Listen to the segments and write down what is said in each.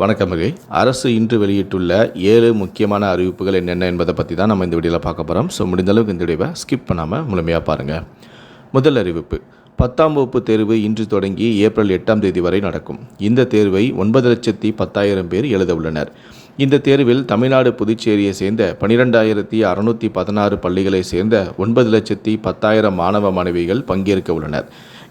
வணக்கம் மிகை. அரசு இன்று வெளியிட்டுள்ள ஏழு முக்கியமான அறிவிப்புகள் என்னென்ன என்பதை பற்றி தான் நம்ம இந்த வீடியோவில் பார்க்க போகிறோம் ஸோ முடிந்தளவுக்கு இந்த வீடியோவை ஸ்கிப் பண்ணாமல் முழுமையாக பாருங்கள் முதல் அறிவிப்பு. பத்தாம் வகுப்பு தேர்வு இன்று தொடங்கி ஏப்ரல் எட்டாம் தேதி வரை நடக்கும். இந்த தேர்வை ஒன்பது லட்சத்தி பத்தாயிரம் பேர் எழுத உள்ளனர். இந்த தேர்வில் தமிழ்நாடு புதுச்சேரியை சேர்ந்த பனிரெண்டாயிரத்தி அறுநூற்றி பதினாறு பள்ளிகளை சேர்ந்த ஒன்பது லட்சத்தி பத்தாயிரம் மாணவ மாணவிகள் பங்கேற்க உள்ளனர்.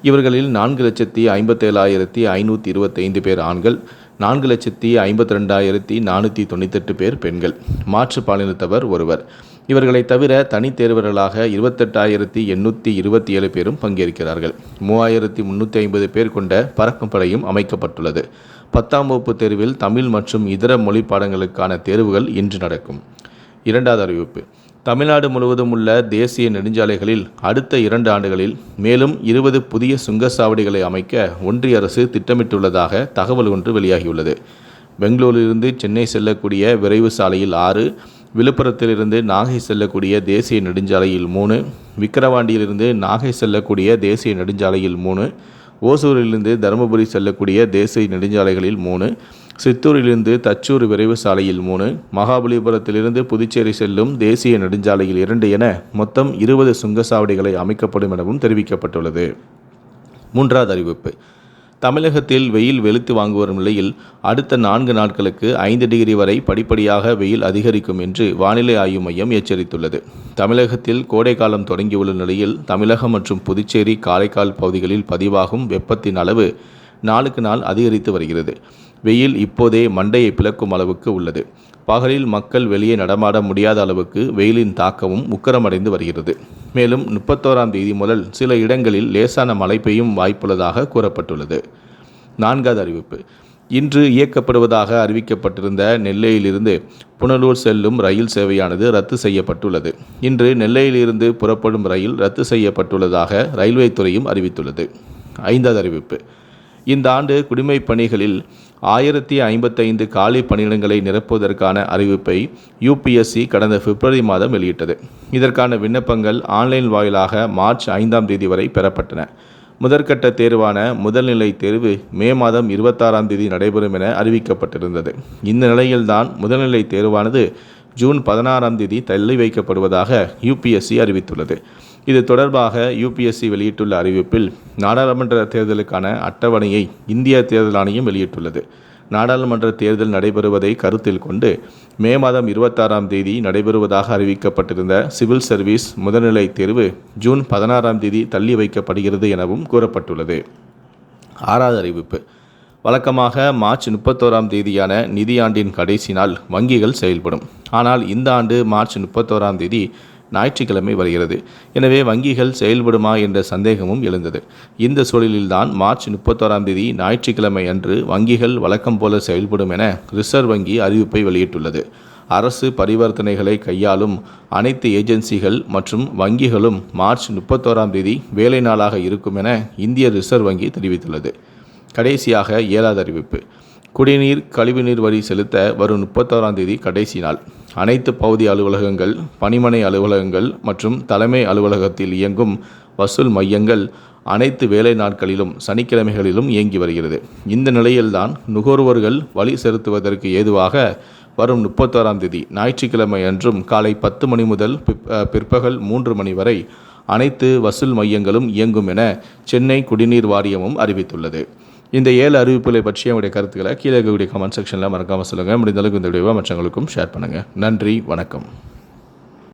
இவர்களில் நான்கு லட்சத்தி ஐம்பத்தேழாயிரத்தி ஐநூற்றி இருபத்தைந்து பேர் ஆண்கள் நான்கு லட்சத்தி ஐம்பத்தி ரெண்டாயிரத்தி நானூற்றி தொண்ணூத்தெட்டு பேர் பெண்கள். மாற்று பாலினத்தவர் ஒருவர். இவர்களை தவிர தனித்தேர்வர்களாக இருபத்தெட்டாயிரத்தி எண்ணூற்றி இருபத்தி ஏழு பேரும் பங்கேற்கிறார்கள். மூவாயிரத்தி முந்நூற்றி ஐம்பது பேர் கொண்ட பறக்கும் படையும் அமைக்கப்பட்டுள்ளது. பத்தாம் வகுப்பு தேர்வில் தமிழ் மற்றும் இதர மொழி பாடங்களுக்கான தேர்வுகள் இன்று நடக்கும். இரண்டாவது அறிவிப்பு. தமிழ்நாடு முழுவதும் உள்ள தேசிய நெடுஞ்சாலைகளில் அடுத்த இரண்டு ஆண்டுகளில் மேலும் இருபது புதிய சுங்கச்சாவடிகளை அமைக்க ஒன்றிய அரசு திட்டமிட்டுள்ளதாக தகவல் ஒன்று வெளியாகியுள்ளது. பெங்களூரிலிருந்து சென்னை செல்லக்கூடிய விரைவு சாலையில் ஆறு விழுப்புரத்திலிருந்து நாகை செல்லக்கூடிய தேசிய நெடுஞ்சாலையில் மூணு விக்கிரவாண்டியிலிருந்து நாகை செல்லக்கூடிய தேசிய நெடுஞ்சாலையில் மூணு ஓசூரிலிருந்து தருமபுரி செல்லக்கூடிய தேசிய நெடுஞ்சாலைகளில் மூணு சித்தூரிலிருந்து தச்சூர் விரைவு சாலையில் மூணு மகாபலிபுரத்திலிருந்து புதுச்சேரி செல்லும் தேசிய நெடுஞ்சாலையில் இரண்டு என மொத்தம் இருபது சுங்கச்சாவடிகளை அமைக்கப்படும் எனவும் தெரிவிக்கப்பட்டுள்ளது. மூன்றாவது அறிவிப்பு. தமிழகத்தில் வெயில் வெளுத்து வாங்குவரும் நிலையில் அடுத்த நான்கு நாட்களுக்கு ஐந்து டிகிரி வரை படிப்படியாக வெயில் அதிகரிக்கும் என்று வானிலை ஆய்வு மையம் எச்சரித்துள்ளது. தமிழகத்தில் கோடைக்காலம் தொடங்கியுள்ள நிலையில் தமிழகம் மற்றும் புதுச்சேரி காரைக்கால் பகுதிகளில் பதிவாகும் வெப்பத்தின் அளவு நாளுக்கு நாள் அதிகரித்து வருகிறது. வெயில் இப்போதே மண்டையை பிளக்கும் அளவுக்கு உள்ளது. பகலில் மக்கள் வெளியே நடமாட முடியாத அளவுக்கு வெயிலின் தாக்கமும் உக்கரமடைந்து வருகிறது. மேலும் முப்பத்தோராம் தேதி முதல் சில இடங்களில் லேசான மழை பெய்யும் வாய்ப்புள்ளதாக கூறப்பட்டுள்ளது. நான்காவது அறிவிப்பு. இன்று இயக்கப்படுவதாக அறிவிக்கப்பட்டிருந்த நெல்லையிலிருந்து புனலூர் செல்லும் ரயில் சேவையானது ரத்து செய்யப்பட்டுள்ளது. இன்று நெல்லையிலிருந்து புறப்படும் ரயில் ரத்து செய்யப்பட்டுள்ளதாக ரயில்வே துறையும் அறிவித்துள்ளது. ஐந்தாவது அறிவிப்பு. இந்த ஆண்டு குடிமைப் பணிகளில் ஆயிரத்தி ஐம்பத்தைந்து காலி பணியிடங்களை நிரப்புவதற்கான அறிவிப்பை யூபிஎஸ்சி கடந்த பிப்ரவரி மாதம் வெளியிட்டது. இதற்கான விண்ணப்பங்கள் ஆன்லைன் வாயிலாக மார்ச் ஐந்தாம் தேதி வரை பெறப்பட்டன. முதற்கட்ட தேர்வான முதல்நிலை தேர்வு மே மாதம் இருபத்தாறாம் தேதி நடைபெறும் என அறிவிக்கப்பட்டிருந்தது. இந்த நிலையில்தான் முதல்நிலை தேர்வானது ஜூன் பதினாறாம் தேதி தள்ளி வைக்கப்படுவதாக யூபிஎஸ்சி அறிவித்துள்ளது. இது தொடர்பாக யூபிஎஸ்சி வெளியிட்டுள்ள அறிவிப்பில் நாடாளுமன்ற தேர்தலுக்கான அட்டவணையை இந்திய தேர்தல் ஆணையம் வெளியிட்டுள்ளது. நாடாளுமன்ற தேர்தல் நடைபெறுவதை கருத்தில் கொண்டு மே மாதம் இருபத்தாறாம் தேதி நடைபெறுவதாக அறிவிக்கப்பட்டிருந்த சிவில் சர்வீஸ் முதல்நிலை தேர்வு ஜூன் பதினாறாம் தேதி தள்ளி வைக்கப்படுகிறது எனவும் கூறப்பட்டுள்ளது. ஆறாவது அறிவிப்பு. வழக்கமாக மார்ச் முப்பத்தோராம் தேதியான நிதியாண்டின் கடைசி நாள் வங்கிகள் செயல்படும். ஆனால் இந்த ஆண்டு மார்ச் முப்பத்தோராம் தேதி ஞாயிற்றுக்கிழமை வருகிறது. எனவே வங்கிகள் செயல்படுமா என்ற சந்தேகமும் எழுந்தது. இந்த சூழலில்தான் மார்ச் முப்பத்தோராம் தேதி ஞாயிற்றுக்கிழமை அன்று வங்கிகள் வழக்கம் போல செயல்படும் என ரிசர்வ் வங்கி அறிவிப்பை வெளியிட்டுள்ளது. அரசு பரிவர்த்தனைகளை கையாளும் அனைத்து ஏஜென்சிகள் மற்றும் வங்கிகளும் மார்ச் முப்பத்தோராம் தேதி வேலை நாளாக இருக்கும் என இந்திய ரிசர்வ் வங்கி தெரிவித்துள்ளது. கடைசியாக ஏழாவது அறிவிப்பு. குடிநீர் கழிவுநீர் வரி செலுத்த வரும் முப்பத்தாறாம் தேதி கடைசி நாள். அனைத்து பகுதி அலுவலகங்கள் பணிமனை அலுவலகங்கள் மற்றும் தலைமை அலுவலகத்தில் இயங்கும் வசூல் மையங்கள் அனைத்து வேலை நாட்களிலும் சனிக்கிழமைகளிலும் இயங்கி வருகிறது. இந்த நிலையில்தான் நுகர்வோர்கள் வழி செலுத்துவதற்கு ஏதுவாக வரும் முப்பத்தாறாம் தேதி ஞாயிற்றுக்கிழமை அன்றும் காலை பத்து மணி முதல் பிற்பகல் மூன்று மணி வரை அனைத்து வசூல் மையங்களும் இயங்கும் என சென்னை குடிநீர் வாரியமும் அறிவித்துள்ளது. இந்த ஏழு அறிவிப்புகளை பற்றிய உங்களுடைய கருத்துக்களை கீழே இருக்கக்கூடிய கமெண்ட் செக்ஷனில் மறக்காமல் சொல்லுங்கள் முடிந்த அளவுக்கு இந்த வீடியோவை மற்றவங்களுக்கும் ஷேர் பண்ணுங்கள் நன்றி வணக்கம்.